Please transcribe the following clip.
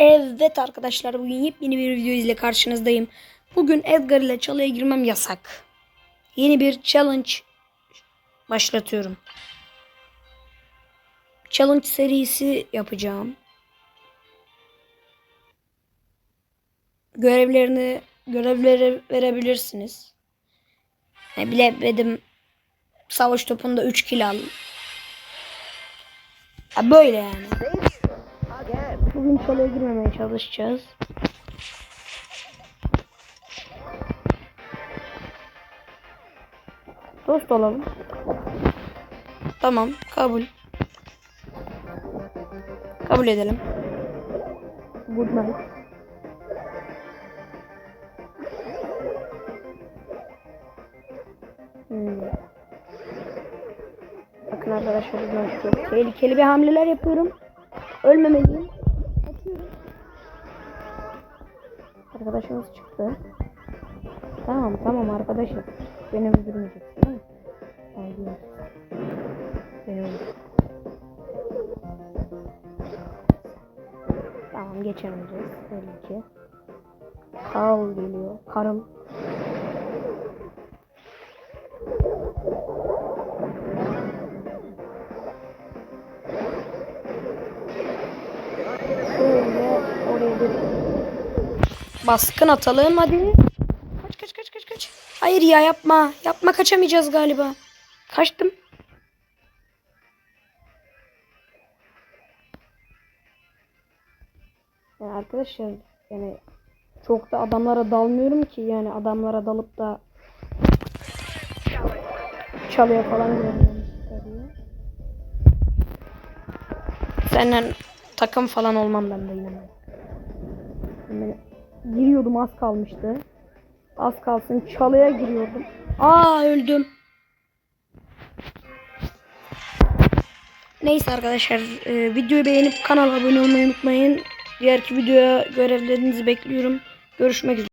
Evet arkadaşlar bugün yepyeni bir video ile karşınızdayım. Bugün Edgar ile çalıya girmem yasak. Yeni bir challenge başlatıyorum. Challenge serisi yapacağım. Görevlerini görevleri verebilirsiniz. Yani bilemedim savaş topunda 3 kill al. Böyle yani. Bugün çalıya girmemeye çalışacağız. Dost olalım. Tamam, kabul. Kabul edelim. Good night. Hmm. Bakın arkadaşlar çok tehlikeli bir hamleler yapıyorum. Ölmemeliyim. Arkadaşımız çıktı. Tamam tamam arkadaşım. Beni öldürmeyeceksin değil mi? Haydi. Beni öldür. Tamam geçemeyeceğiz. Tabii ki. Karl geliyor. Karl. Şöyle oraya bir baskın atalım hadi. Kaç kaç kaç kaç kaç. Hayır ya yapma. Yapma kaçamayacağız galiba. Kaçtım. Yani arkadaşlar yani çok da adamlara dalmıyorum ki yani adamlara dalıp da çalıya falan diye. Senden takım falan olmam ben de. Yani giriyordum az kalmıştı. Az kalsın çalıya giriyordum. Aa öldüm. Neyse arkadaşlar e, videoyu beğenip kanala abone olmayı unutmayın. Diğerki videoya görevlerinizi bekliyorum. Görüşmek üzere.